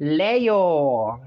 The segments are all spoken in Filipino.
Leo.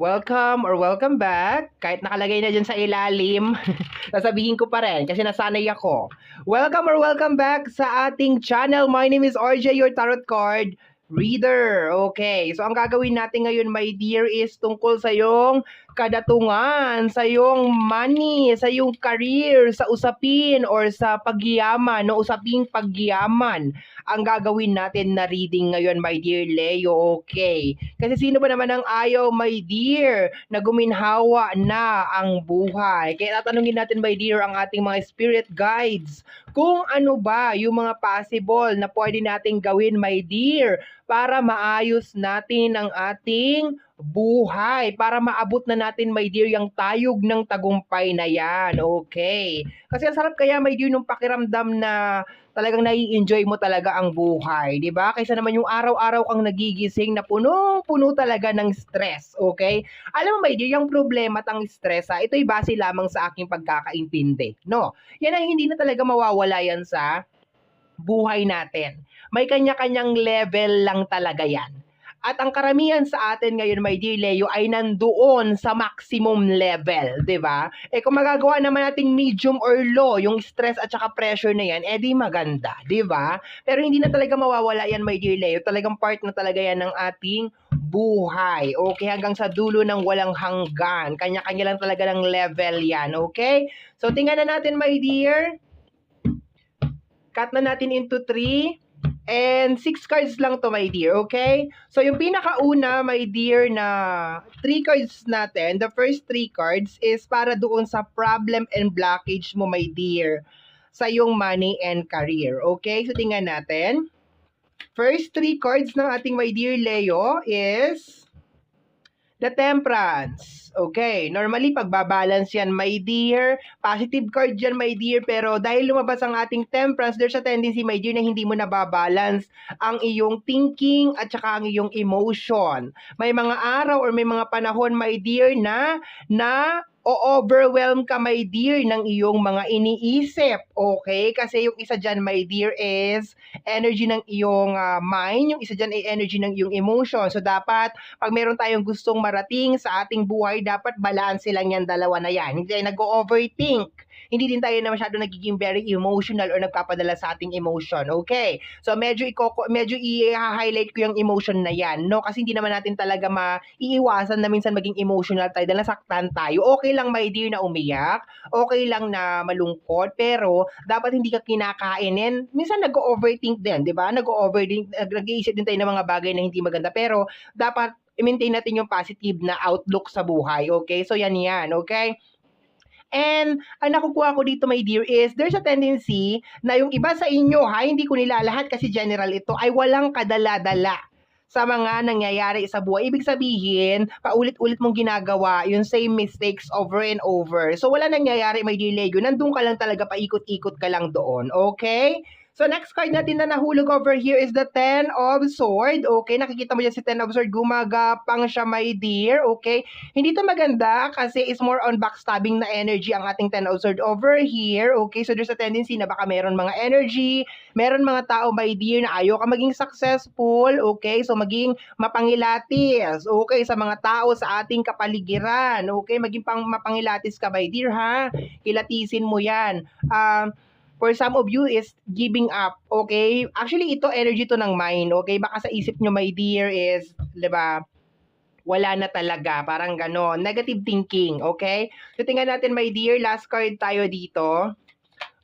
Welcome or welcome back. Kahit nakalagay na dyan sa ilalim, sasabihin ko pa rin kasi nasanay ako. Welcome or welcome back sa ating channel. My name is RJ, your tarot card reader. Okay, so ang gagawin natin ngayon, my dear, is tungkol sa yung kadatungan, sa yung money, sa yung career, sa usapin or sa pagyaman, no usaping pagyaman ang gagawin natin na reading ngayon, my dear Leo. Okay. Kasi sino ba naman ang ayaw, my dear, na guminhawa na ang buhay? Kaya tatanungin natin, my dear, ang ating mga spirit guides kung ano ba yung mga possible na pwede nating gawin, my dear, para maayos natin ang ating buhay para maabot na natin, my dear, yung tayog ng tagumpay na yan. Okay. Kasi ang sarap kaya, my dear, nung pakiramdam na talagang nai-enjoy mo talaga ang buhay, 'di ba? Kaysa naman yung araw-araw kang nagigising na punong-puno talaga ng stress, okay? Alam mo, my dear, yung problema at ang stress, ha, ito'y base lamang sa aking pagkakaintindi, no? Yan ay hindi na talaga mawawala yan sa buhay natin. May kanya-kanyang level lang talaga yan. At ang karamihan sa atin ngayon, my dear Leo, ay nandoon sa maximum level, di ba? Eh kung magagawa naman nating medium or low, yung stress at saka pressure na yan, eh di maganda, di ba? Pero hindi na talaga mawawala yan, my dear Leo. Talagang part na talaga yan ng ating buhay. Okay, hanggang sa dulo ng walang hanggan. Kanya-kanya lang talaga ng level yan, okay? So, tingnan na natin, my dear. Cut na natin into 3. And six cards lang to, my dear, okay? So, yung pinakauna, my dear, na three cards natin, the first three cards is para doon sa problem and blockage mo, my dear, sa yung money and career, okay? So, tingnan natin. First three cards ng ating my dear Leo is the temperance. Okay, normally pagbabalance yan, my dear. Positive card yan, my dear. Pero dahil lumabas ang ating temperance, there's a tendency, my dear, na hindi mo nababalance ang iyong thinking at saka ang iyong emotion. May mga araw or may mga panahon, my dear, na na o-overwhelm ka, my dear, ng iyong mga iniisip. Okay? Kasi yung isa dyan, my dear, is energy ng iyong uh, mind. Yung isa dyan ay energy ng iyong emotion. So, dapat, pag meron tayong gustong marating sa ating buhay, dapat balance lang yan dalawa na yan. Hindi tayo nag-overthink hindi din tayo na masyado nagiging very emotional or nagpapadala sa ating emotion. Okay? So medyo i medyo i-highlight ko yung emotion na yan, no? Kasi hindi naman natin talaga maiiwasan na minsan maging emotional tayo dahil nasaktan tayo. Okay lang my dear na umiyak, okay lang na malungkot, pero dapat hindi ka kinakainin. Minsan nag-overthink din, 'di ba? Nag-overthink, nag-iisip din tayo ng mga bagay na hindi maganda, pero dapat i-maintain natin yung positive na outlook sa buhay, okay? So yan yan, okay? And ang nakukuha ko dito, my dear, is there's a tendency na yung iba sa inyo, ha, hindi ko nilalahat kasi general ito, ay walang kadala-dala sa mga nangyayari sa buhay. Ibig sabihin, paulit-ulit mong ginagawa yung same mistakes over and over. So, wala nangyayari, my dear Lego. Nandun ka lang talaga, paikot-ikot ka lang doon. Okay? So, next card natin na nahulog over here is the Ten of Sword. Okay, nakikita mo dyan si Ten of Sword. Gumagapang siya, my dear. Okay, hindi to maganda kasi is more on backstabbing na energy ang ating Ten of Sword over here. Okay, so there's a tendency na baka meron mga energy, meron mga tao, my dear, na ayaw ka maging successful. Okay, so maging mapangilatis. Okay, sa mga tao sa ating kapaligiran. Okay, maging pang mapangilatis ka, my dear, ha? Kilatisin mo yan. Um, uh, for some of you is giving up, okay? Actually, ito energy to ng mind, okay? Baka sa isip nyo, my dear, is, di ba, wala na talaga, parang gano'n. Negative thinking, okay? So, tingnan natin, my dear, last card tayo dito.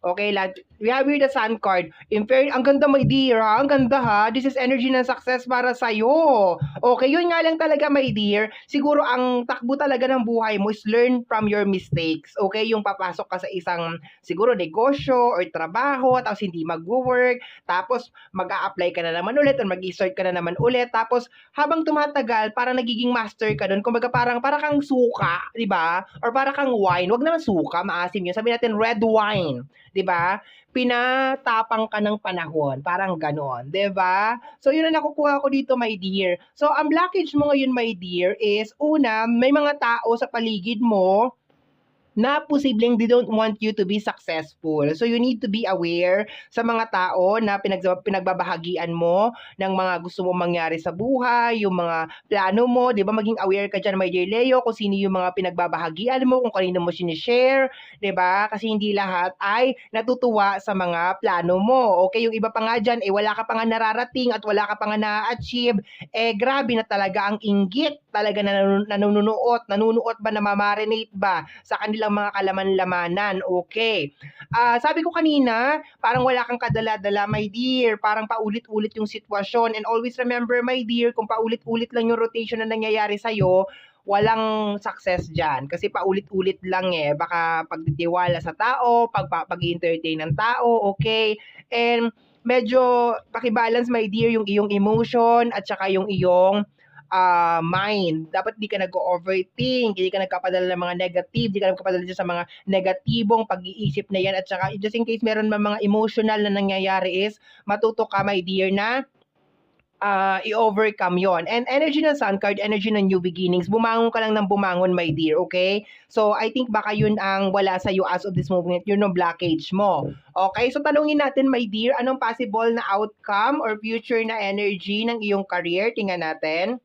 Okay, lad, we have here the sun card. In ang ganda my dear ha, ang ganda ha. This is energy ng success para sa iyo. Okay, yun nga lang talaga my dear. Siguro ang takbo talaga ng buhay mo is learn from your mistakes. Okay, yung papasok ka sa isang siguro negosyo or trabaho tapos hindi magwo-work, tapos mag-a-apply ka na naman ulit or mag-start ka na naman ulit. Tapos habang tumatagal, parang nagiging master ka doon. Kumbaga parang para kang suka, 'di ba? Or para kang wine. Wag naman suka, maasim 'yun. Sabi natin red wine. 'di ba? Pinatapang ka ng panahon, parang ganon, ba? So yun ang nakukuha ko dito, my dear. So ang blockage mo ngayon, my dear, is una, may mga tao sa paligid mo na posibleng they don't want you to be successful. So you need to be aware sa mga tao na pinag pinagbabahagian mo ng mga gusto mo mangyari sa buhay, yung mga plano mo, 'di ba? Maging aware ka diyan, my dear Leo, kung sino yung mga pinagbabahagian mo, kung kanino mo sinishare, 'di ba? Kasi hindi lahat ay natutuwa sa mga plano mo. Okay, yung iba pa nga diyan, eh wala ka pa nga nararating at wala ka pa nga na-achieve, eh grabe na talaga ang inggit, talaga na nanunuot, nanunuot ba, namamarinate ba sa kanilang mga kalaman-lamanan. Okay. Ah, sabi ko kanina, parang wala kang kadala-dala, my dear. Parang paulit-ulit yung sitwasyon. And always remember, my dear, kung paulit-ulit lang yung rotation na nangyayari sa'yo, walang success dyan. Kasi paulit-ulit lang eh. Baka pagtitiwala sa tao, pag, pag-entertain ng tao, okay? And medyo pakibalance, my dear, yung iyong emotion at saka yung iyong uh, mind. Dapat di ka nag-overthink, hindi ka nagkapadala ng mga negative, di ka nagkapadala sa mga negatibong pag-iisip na yan. At saka, just in case meron man mga emotional na nangyayari is, matuto ka, my dear, na uh, i-overcome yon And energy ng sun card, energy ng new beginnings. Bumangon ka lang ng bumangon, my dear, okay? So, I think baka yun ang wala sa iyo as of this moment, yun ang blockage mo. Okay? So, tanungin natin, my dear, anong possible na outcome or future na energy ng iyong career? Tingnan natin.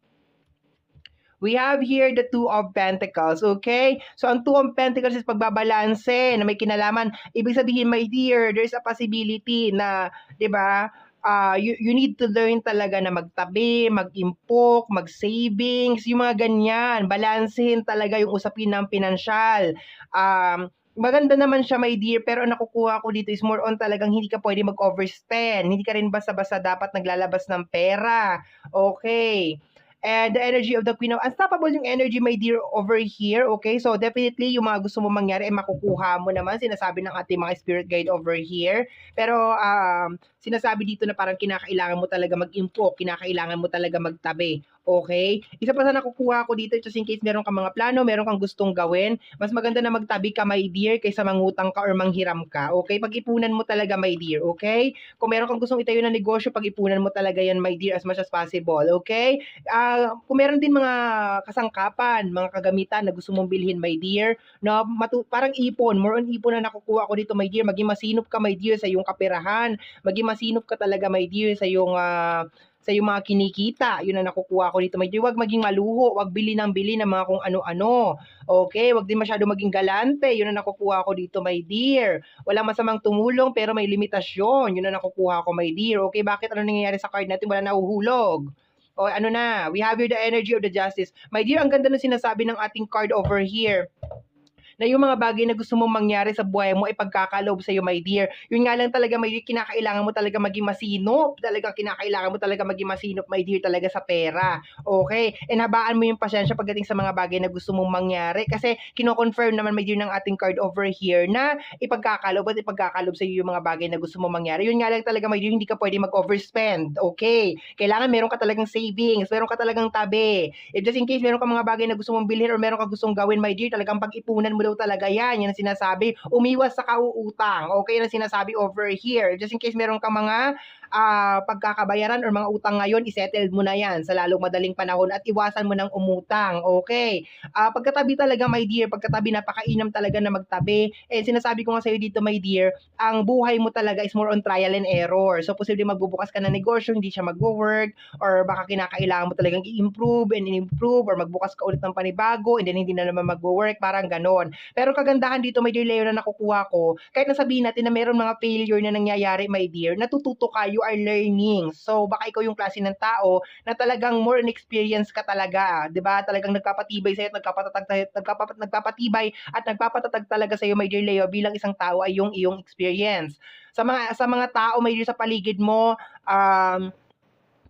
We have here the Two of Pentacles, okay? So, ang Two of Pentacles is pagbabalanse na may kinalaman. Ibig sabihin, my dear, there's a possibility na, di ba, uh, you, you need to learn talaga na magtabi, mag-impok, mag-savings, yung mga ganyan. Balansehin talaga yung usapin ng pinansyal. Um, maganda naman siya, my dear, pero ang nakukuha ko dito is more on talagang hindi ka pwede mag-overspend. Hindi ka rin basta-basta dapat naglalabas ng pera. Okay. And the energy of the Queen of Unstoppable yung energy, my dear, over here. Okay? So, definitely, yung mga gusto mo mangyari, ay makukuha mo naman. Sinasabi ng ating mga spirit guide over here. Pero, um, sinasabi dito na parang kinakailangan mo talaga mag-info, kinakailangan mo talaga magtabi. Okay? Isa pa sa nakukuha ko dito, just in case meron kang mga plano, meron kang gustong gawin, mas maganda na magtabi ka, my dear, kaysa mangutang ka or manghiram ka. Okay? Pag-ipunan mo talaga, my dear. Okay? Kung meron kang gustong itayo na negosyo, pag-ipunan mo talaga yan, my dear, as much as possible. Okay? Uh, kung meron din mga kasangkapan, mga kagamitan na gusto mong bilhin, my dear, na matu- parang ipon, more on ipon na nakukuha ko dito, my dear, maging masinop ka, my dear, sa iyong kaperahan, maging masinop ka talaga, my dear, sa iyong uh, sa yung mga kinikita. Yun ang nakukuha ko dito. May wag maging maluho, wag bili ng bili ng mga kung ano-ano. Okay, wag din masyado maging galante. Yun ang nakukuha ko dito, my dear. Walang masamang tumulong pero may limitasyon. Yun ang nakukuha ko, my dear. Okay, bakit ano nangyayari sa card natin? Wala nahuhulog. O ano na, we have here the energy of the justice. My dear, ang ganda ng sinasabi ng ating card over here na yung mga bagay na gusto mong mangyari sa buhay mo ay pagkakaloob sa iyo, my dear. Yun nga lang talaga, dear, kinakailangan mo talaga maging masinop. Talaga kinakailangan mo talaga maging masinop, my dear, talaga sa pera. Okay? And habaan mo yung pasensya pagdating sa mga bagay na gusto mong mangyari. Kasi kino-confirm naman, my dear, ng ating card over here na ipagkakaloob at ipagkakaloob sa iyo yung mga bagay na gusto mong mangyari. Yun nga lang talaga, my dear, hindi ka pwede mag-overspend. Okay? Kailangan meron ka talagang savings, meron ka talagang tabi. If just in case meron ka mga bagay na gusto mong bilhin or meron ka gustong gawin, my dear, talagang pag-ipunan mo daw talaga yan. Yan ang sinasabi. Umiwas sa kauutang. Okay na sinasabi over here. Just in case meron kang mga uh, pagkakabayaran or mga utang ngayon, isettle mo na yan sa lalong madaling panahon at iwasan mo ng umutang. Okay? Uh, pagkatabi talaga, my dear, pagkatabi, napakainam talaga na magtabi. Eh, sinasabi ko nga sa'yo dito, my dear, ang buhay mo talaga is more on trial and error. So, posible magbubukas ka ng negosyo, hindi siya mag-work, or baka kinakailangan mo talagang i-improve and improve, or magbukas ka ulit ng panibago, and then hindi na naman mag-work, parang ganon. Pero kagandahan dito, my dear Leo, na nakukuha ko, kahit nasabihin natin na meron mga failure na nangyayari, my dear, natututo kayo are learning. So, baka ikaw yung klase ng tao na talagang more in experience ka talaga. ba Talagang nagpapatibay sa'yo at nagpapatatag, nagpapat, nagpapatibay at nagpapatatag talaga sa'yo, my dear Leo, bilang isang tao ay yung iyong experience. Sa mga, sa mga tao, my dear, sa paligid mo, um,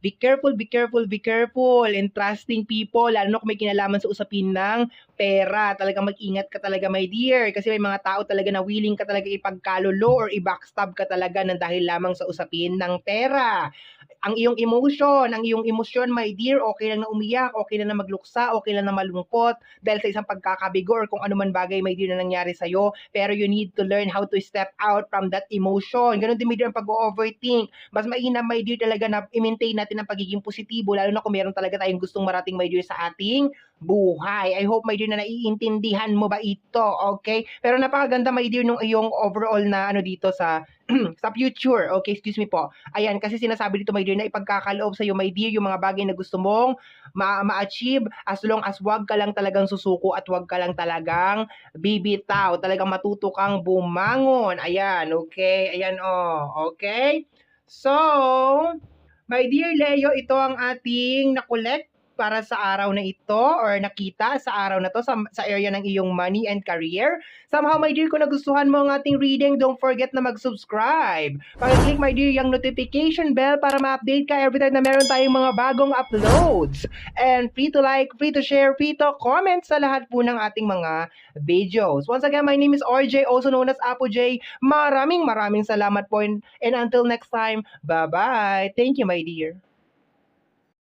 be careful, be careful, be careful in trusting people, lalo na kung may kinalaman sa usapin ng pera. Talaga mag-ingat ka talaga, my dear. Kasi may mga tao talaga na willing ka talaga ipagkalulo or i-backstab ka talaga ng dahil lamang sa usapin ng pera ang iyong emotion, ang iyong emosyon, my dear, okay lang na umiyak, okay lang na magluksa, okay lang na malungkot dahil sa isang pagkakabigo or kung ano man bagay, my dear, na nangyari sa'yo. Pero you need to learn how to step out from that emotion. Ganon din, my dear, ang pag-overthink. Mas mainam, my dear, talaga na i-maintain natin ang pagiging positibo, lalo na kung meron talaga tayong gustong marating, my dear, sa ating buhay. I hope, my dear, na naiintindihan mo ba ito, okay? Pero napakaganda, my dear, nung iyong overall na ano dito sa sa future. Okay, excuse me po. Ayan, kasi sinasabi dito, my dear, na ipagkakaloob sa iyo, my dear, yung mga bagay na gusto mong ma- ma-achieve as long as wag ka lang talagang susuko at wag ka lang talagang bibitaw. Talagang matuto kang bumangon. Ayan, okay? Ayan, oh. Okay? So, my dear Leo, ito ang ating na-collect para sa araw na ito or nakita sa araw na to sa, sa area ng iyong money and career. Somehow, my dear, kung nagustuhan mo ang ating reading, don't forget na mag-subscribe. Pag-click, my dear, yung notification bell para ma-update ka every time na meron tayong mga bagong uploads. And free to like, free to share, free to comment sa lahat po ng ating mga videos. Once again, my name is RJ, also known as Apo J. Maraming maraming salamat po and, and until next time, bye-bye. Thank you, my dear.